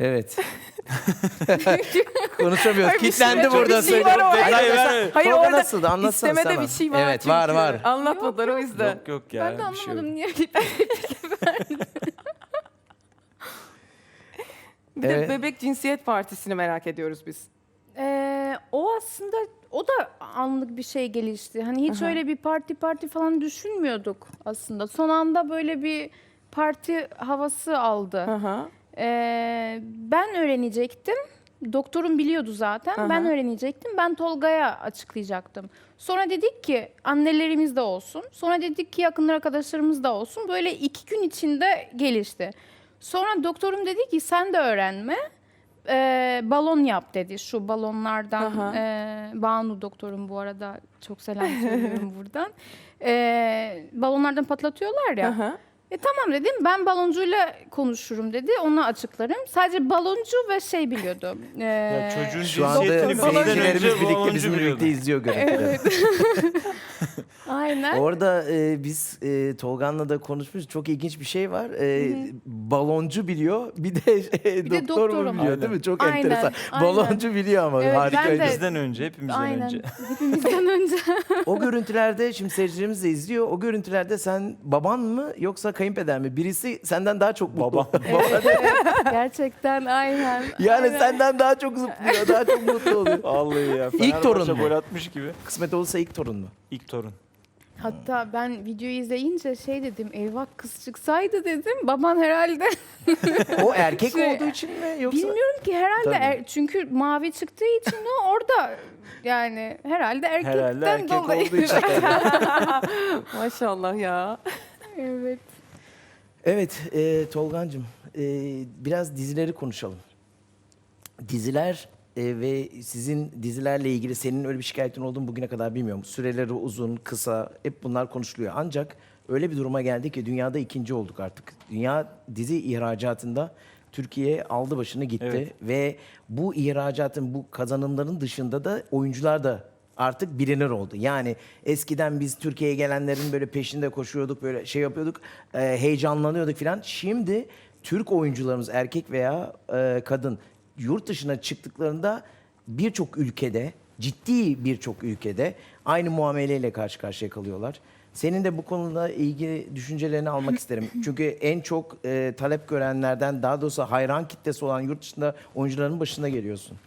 Evet. Konuşamıyoruz. Ay, bir Kitlendi burada. bir şey var söyle. orada. Hayır, Hayır, hayır, hayır. Hayır orada nasıldı? Anlatsana istemede bir şey var Evet çünkü. var var. Anlatmadılar o yüzden. Yok yok ya. ben de bir şey yok. anlamadım niye Bir de Evet. Bebek Cinsiyet Partisi'ni merak ediyoruz biz. Ee, o aslında o da anlık bir şey gelişti. Hani hiç Aha. öyle bir parti parti falan düşünmüyorduk aslında. Son anda böyle bir parti havası aldı. Hı hı. Ee, ben öğrenecektim. Doktorum biliyordu zaten. Aha. Ben öğrenecektim. Ben Tolga'ya açıklayacaktım. Sonra dedik ki annelerimiz de olsun. Sonra dedik ki yakın arkadaşlarımız da olsun. Böyle iki gün içinde gelişti. Sonra doktorum dedi ki sen de öğrenme. Ee, balon yap dedi. Şu balonlardan. Aha. ee, Banu doktorum bu arada. Çok selam söylüyorum buradan. Ee, balonlardan patlatıyorlar ya. Hı. E tamam dedim ben baloncuyla konuşurum dedi. Ona açıklarım. Sadece baloncu ve şey biliyordu. Ee, Ya çocuğun Şu anda cinsiyetini bilmeden seyircilerimiz önce birlikte baloncu bizimle biliyordu. birlikte izliyor görüntüleri. Aynen. Orada e, biz e, Tolgan'la da konuşmuşuz. Çok ilginç bir şey var. E, baloncu biliyor. Bir de e, Bir de doktor mu doktorum. biliyor değil mi? Çok Aynen, enteresan. aynen. Baloncu biliyor ama Evet, harika. ben de- Bizden önce, hepimizden Aynen. önce. Hepimizden önce. O görüntülerde şimdi seyircilerimiz de izliyor. O görüntülerde sen baban mı yoksa kayınpeder mi? Birisi senden daha çok mutlu. Babam. evet, evet. Gerçekten aynen. Yani aynen. senden daha çok zıplıyor, daha çok mutlu oluyor. Vallahi ya. İlk torun Fenerbahçe mu? gol atmış gibi. Kısmet olursa ilk torun mu? İlk torun. Hatta ben videoyu izleyince şey dedim. Eyvah kız çıksaydı dedim. Baban herhalde. O erkek Şey, olduğu için mi yoksa? Bilmiyorum ki herhalde. Tabii. er- çünkü mavi çıktığı için o orada. Yani herhalde erkekten Herhalde erkek dolayı. olduğu için. Maşallah ya. evet. Evet e, Tolgancığım e, biraz dizileri konuşalım. Diziler e, ve sizin dizilerle ilgili senin öyle bir şikayetin olduğunu bugüne kadar bilmiyorum. Süreleri uzun, kısa hep bunlar konuşuluyor. Ancak öyle bir duruma geldi ki dünyada ikinci olduk artık. Dünya dizi ihracatında Türkiye aldı başını gitti Evet. ve bu ihracatın bu kazanımların dışında da oyuncular da artık bilinir oldu. Yani eskiden biz Türkiye'ye gelenlerin böyle peşinde koşuyorduk, böyle şey yapıyorduk, e, heyecanlanıyorduk filan. Şimdi Türk oyuncularımız erkek veya e, kadın yurt dışına çıktıklarında birçok ülkede, ciddi birçok ülkede aynı muameleyle karşı karşıya kalıyorlar. Senin de bu konuda ilgili düşüncelerini almak isterim. Çünkü en çok e, talep görenlerden, daha doğrusu hayran kitlesi olan yurt dışında oyuncuların başında geliyorsun.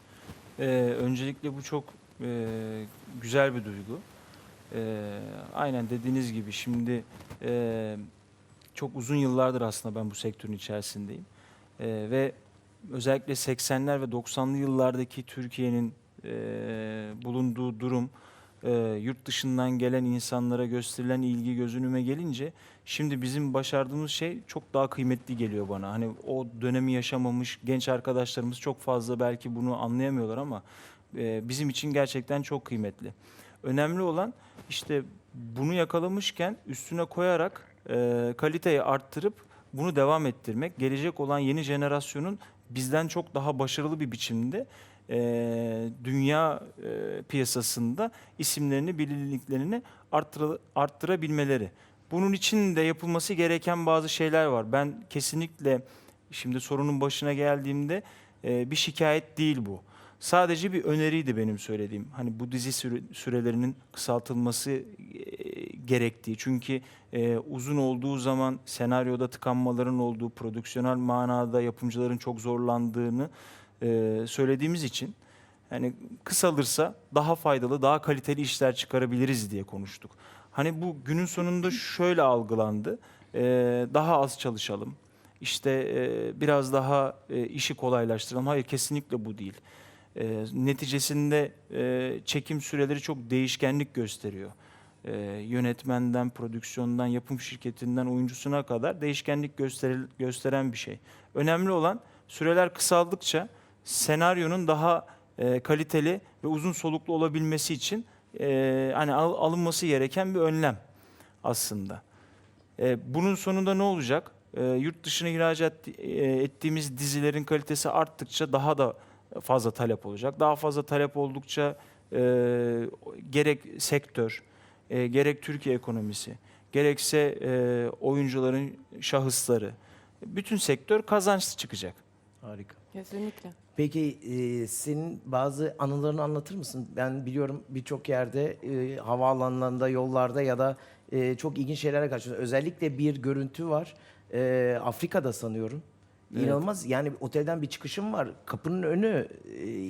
Ee, öncelikle bu çok e, güzel bir duygu. Ee, aynen dediğiniz gibi şimdi e, çok uzun yıllardır aslında ben bu sektörün içerisindeyim. Ee, ve özellikle 80'ler ve 90'lı yıllardaki Türkiye'nin e, bulunduğu durum, e, yurt dışından gelen insanlara gösterilen ilgi göz gelince şimdi bizim başardığımız şey çok daha kıymetli geliyor bana. Hani o dönemi yaşamamış genç arkadaşlarımız çok fazla belki bunu anlayamıyorlar ama e, bizim için gerçekten çok kıymetli. Önemli olan işte bunu yakalamışken üstüne koyarak e, kaliteyi arttırıp bunu devam ettirmek. Gelecek olan yeni jenerasyonun bizden çok daha başarılı bir biçimde e, dünya e, piyasasında isimlerini, bilinirliklerini arttıra- arttırabilmeleri. Bunun için de yapılması gereken bazı şeyler var. Ben kesinlikle şimdi sorunun başına geldiğimde e, bir şikayet değil bu. Sadece bir öneriydi benim söylediğim. Hani bu dizi süre- sürelerinin kısaltılması e, gerektiği. Çünkü e, uzun olduğu zaman senaryoda tıkanmaların olduğu, prodüksiyonel manada yapımcıların çok zorlandığını e, söylediğimiz için yani kısalırsa daha faydalı, daha kaliteli işler çıkarabiliriz diye konuştuk. Hani bu günün sonunda şöyle algılandı. E, daha az çalışalım. İşte e, biraz daha e, işi kolaylaştıralım. Hayır kesinlikle bu değil. E, neticesinde e, çekim süreleri çok değişkenlik gösteriyor. E, yönetmenden, prodüksiyondan, yapım şirketinden oyuncusuna kadar değişkenlik gösteril- gösteren bir şey. Önemli olan süreler kısaldıkça senaryonun daha e, kaliteli ve uzun soluklu olabilmesi için e, hani al- alınması gereken bir önlem aslında. E, bunun sonunda ne olacak? E, yurt dışına ihracat e, ettiğimiz dizilerin kalitesi arttıkça daha da fazla talep olacak. Daha fazla talep oldukça e, gerek sektör, e, gerek Türkiye ekonomisi, gerekse e, oyuncuların şahısları, bütün sektör kazançlı çıkacak Harika. Kesinlikle. Peki e, senin bazı anılarını anlatır mısın? Ben biliyorum birçok yerde e, havaalanlarında, yollarda ya da e, çok ilginç şeylere karşılıyorsun. Özellikle bir görüntü var. E, Afrika'da sanıyorum. İnanılmaz. Yani otelden bir çıkışım var. Kapının önü.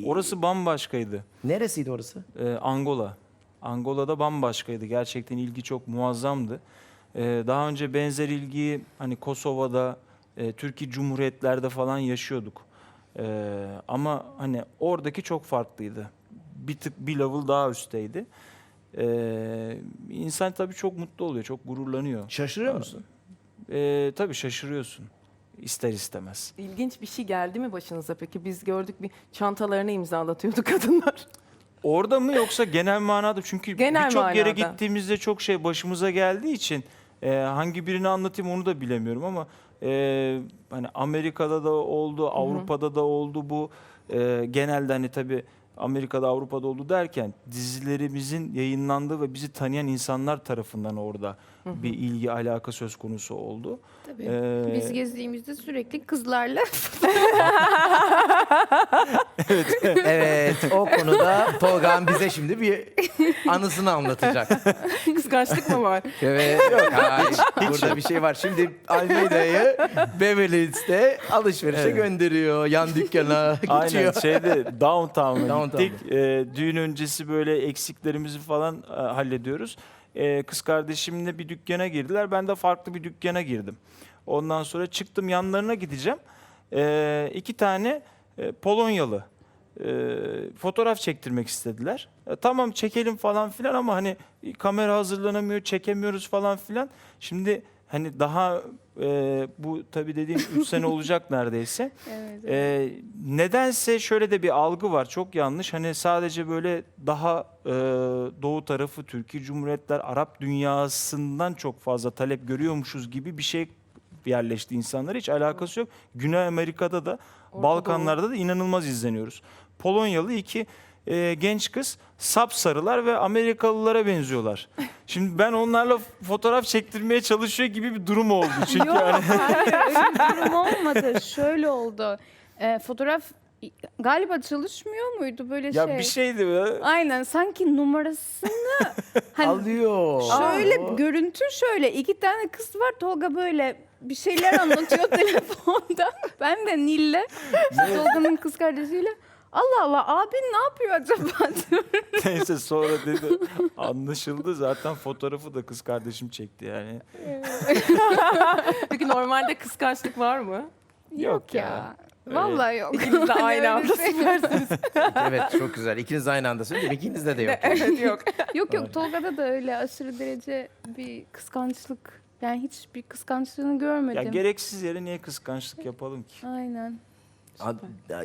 e, Orası bambaşkaydı. Neresiydi orası? Ee, Angola. Angola'da bambaşkaydı. Gerçekten ilgi çok muazzamdı. Ee, daha önce benzer ilgiyi hani Kosova'da, e, Türkiye Cumhuriyetlerde falan yaşıyorduk. Ee, ama hani oradaki çok farklıydı. Bir tık bir level daha üstteydi. Ee, insan tabii çok mutlu oluyor, çok gururlanıyor. Şaşırıyor musun? Ee, tabii şaşırıyorsun ister istemez. İlginç bir şey geldi mi başınıza peki? Biz gördük bir çantalarını imzalatıyordu kadınlar. Orada mı yoksa genel manada? Çünkü Genel birçok yere manada. gittiğimizde çok şey başımıza geldiği için e, hangi birini anlatayım onu da bilemiyorum ama e, hani Amerika'da da oldu, Avrupa'da da oldu bu. E, genelde hani tabii Amerika'da, Avrupa'da oldu derken dizilerimizin yayınlandığı ve bizi tanıyan insanlar tarafından orada bir ilgi alaka söz konusu oldu. Tabii. Ee, Biz gezdiğimizde sürekli kızlarla evet. O konuda Tolga'nın bize şimdi bir anısını anlatacak. Kıskançlık mı var? Evet. Hayır, Burada bir şey var. Şimdi Almeida'yı Beverly Hills'te alışverişe Evet. gönderiyor. Yan dükkana Aynen geçiyor. şeyde downtown'a Gittik. Ee, düğün öncesi böyle eksiklerimizi falan e, hallediyoruz. Ee, kız kardeşimle bir dükkana girdiler. Ben de farklı bir dükkana girdim. Ondan sonra çıktım yanlarına gideceğim. Ee, iki tane e, Polonyalı e, fotoğraf çektirmek istediler. E, tamam çekelim falan filan ama hani kamera hazırlanamıyor, çekemiyoruz falan filan. Şimdi hani daha e, bu tabii dediğim 3 sene olacak neredeyse. evet, Ee, nedense şöyle de bir algı var çok yanlış. Hani sadece böyle daha e, doğu tarafı Türkiye Cumhuriyetler Arap dünyasından çok fazla talep görüyormuşuz gibi bir şey yerleşti insanlar. Hiç alakası yok. Güney Amerika'da da Orta Balkanlarda da inanılmaz izleniyoruz. Polonyalı iki e, genç kız sapsarılar ve Amerikalılara benziyorlar. Şimdi ben onlarla fotoğraf çektirmeye çalışıyor gibi bir durum oldu. Çünkü Yok hani hayır öyle bir durum olmadı. Şöyle oldu. Ee, fotoğraf galiba çalışmıyor muydu böyle ya şey? bir şeydi be. Aynen sanki numarasını hani Alıyor. şöyle Aa. görüntü şöyle iki tane kız var Tolga böyle bir şeyler anlatıyor telefonda. Ben de Nil'le Tolga'nın kız kardeşiyle Allah Allah abin ne yapıyor acaba. Neyse sonra dedi anlaşıldı zaten fotoğrafı da kız kardeşim çekti yani. Peki normalde kıskançlık var mı? Yok ya. ya. Vallahi yok. İkiniz de aynı Öyle anda şey- süpersiniz. evet çok güzel. İkiniz de aynı anda söylüyor. İkinizde de yok. evet yok. Yok yok Tolga'da da öyle aşırı derece bir kıskançlık. Yani hiç bir kıskançlığını görmedim. Ya gereksiz yere niye kıskançlık yapalım ki? Aynen. Ad-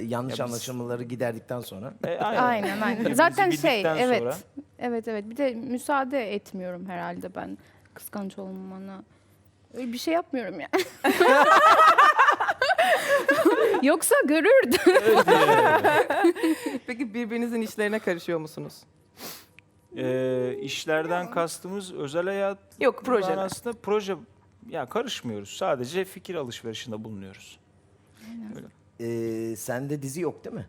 yanlış Ya biz- anlaşılmaları giderdikten sonra. E, Aynen aynen. Birbirimizi Zaten şey bildikten evet. sonra- Evet evet. Bir de müsaade etmiyorum herhalde ben kıskanç olmana. Öyle bir şey yapmıyorum yani. Yoksa görürdü. Peki birbirinizin işlerine karışıyor musunuz? E, işlerden kastımız özel hayat Yok projeler. aslında proje ya karışmıyoruz. Sadece fikir alışverişinde bulunuyoruz. Ee, sende dizi yok değil mi?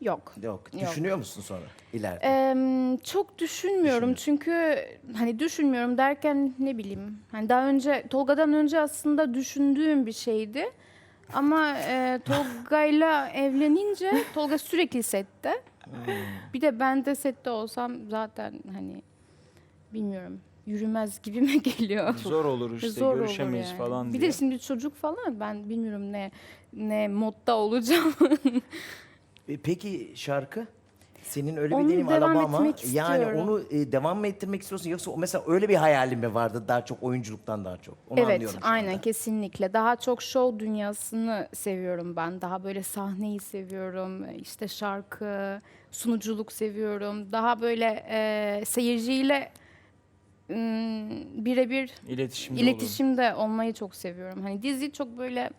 Yok. Yok. Yok. Düşünüyor musun sonra ileride? Em, çok düşünmüyorum çünkü hani düşünmüyorum derken ne bileyim hani daha önce Tolga'dan önce aslında düşündüğüm bir şeydi ama e, Tolga'yla evlenince Tolga sürekli sette bir de ben de sette olsam zaten hani bilmiyorum yürümez gibi mi geliyor Zor olur işte Zor olur görüşemeyiz yani. falan bir diye. de şimdi çocuk falan ben bilmiyorum ne ne modda olacağım E, Peki şarkı? Senin öyle Onu bir deneyim devam Alabama. etmek Yani istiyorum. onu e, devam mı ettirmek istiyorsun yoksa o- mesela öyle bir hayalin mi vardı daha çok oyunculuktan daha çok? Onu evet, anlıyorum şu aynen anda. kesinlikle. Daha çok show dünyasını seviyorum ben. Daha böyle sahneyi seviyorum. İşte şarkı, sunuculuk seviyorum. Daha böyle e, seyirciyle birebir İletişimde iletişimde olmayı çok seviyorum. Hani dizi çok böyle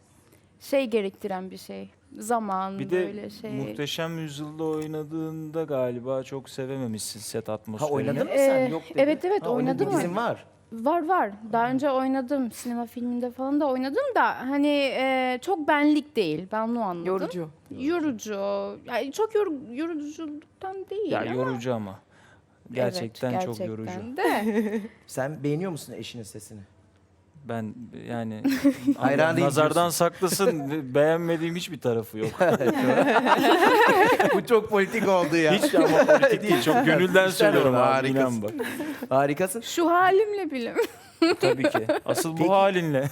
şey gerektiren bir şey. Zaman Bir de böyle şey. Muhteşem Yüzyıl'da oynadığında galiba çok sevememişsin set Ha atmosferini. oynadın mı sen? Ee, Yok dedin. evet, evet, ha, oynadım Bir dizin var. Var var. Daha önce oynadım. Sinema filminde falan da oynadım da hani e, çok benlik değil. Ben onu anladım. Yorucu. Yorucu. Yani çok yor, yoruculuktan değil Ya ama. yorucu ama. Gerçekten Evet, çok gerçekten yorucu. de. Sen beğeniyor musun eşinin sesini? Ben yani Hayran nazardan saklasın beğenmediğim hiçbir tarafı yok. bu çok politik oldu ya. Hiç ama politik değil. Çok gönülden söylüyorum abi. harikasın. inan bak. Harikasın. Şu halimle bile. Tabii ki. Asıl Peki. bu halinle.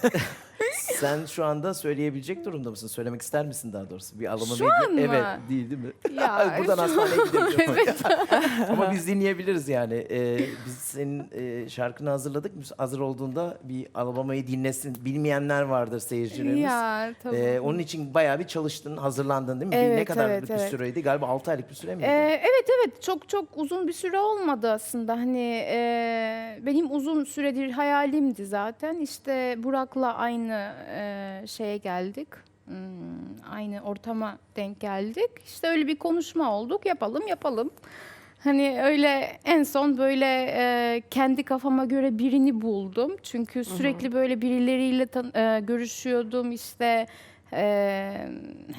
Sen şu anda söyleyebilecek durumda mısın? Söylemek ister misin daha doğrusu? Bir alımı Şu an mı? Evet, değil değil mi? Ya, Buradan şu- hastaneye gideriz. Ama biz dinleyebiliriz yani. Ee, biz senin e, şarkını hazırladık. Biz hazır olduğunda bir alabamayı dinlesin. Bilmeyenler vardır seyircilerimiz. ya tamam. Ee, onun için bayağı bir çalıştın, hazırlandın değil mi? Bir- ne Evet, kadarlık evet, bir evet. süreydi? Galiba 6 aylık bir süre miydi? Ee, evet evet çok çok uzun bir süre olmadı aslında hani e, benim uzun süredir hayalimdi zaten işte Burak'la aynı e, şeye geldik. Hmm, aynı ortama denk geldik. İşte öyle bir konuşma olduk. Yapalım yapalım. Hani öyle en son böyle e, kendi kafama göre birini buldum. Çünkü sürekli böyle birileriyle tan- e, görüşüyordum. İşte e,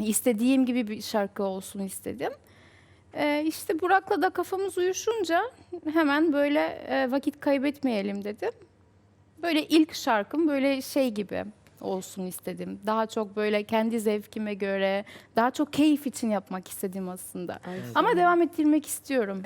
istediğim gibi bir şarkı olsun istedim. Ee, işte Burak'la da kafamız uyuşunca hemen böyle e, vakit kaybetmeyelim dedim. Böyle ilk şarkım böyle şey gibi olsun istedim. Daha çok böyle kendi zevkime göre, daha çok keyif için yapmak istedim aslında. Ama devam ettirmek istiyorum.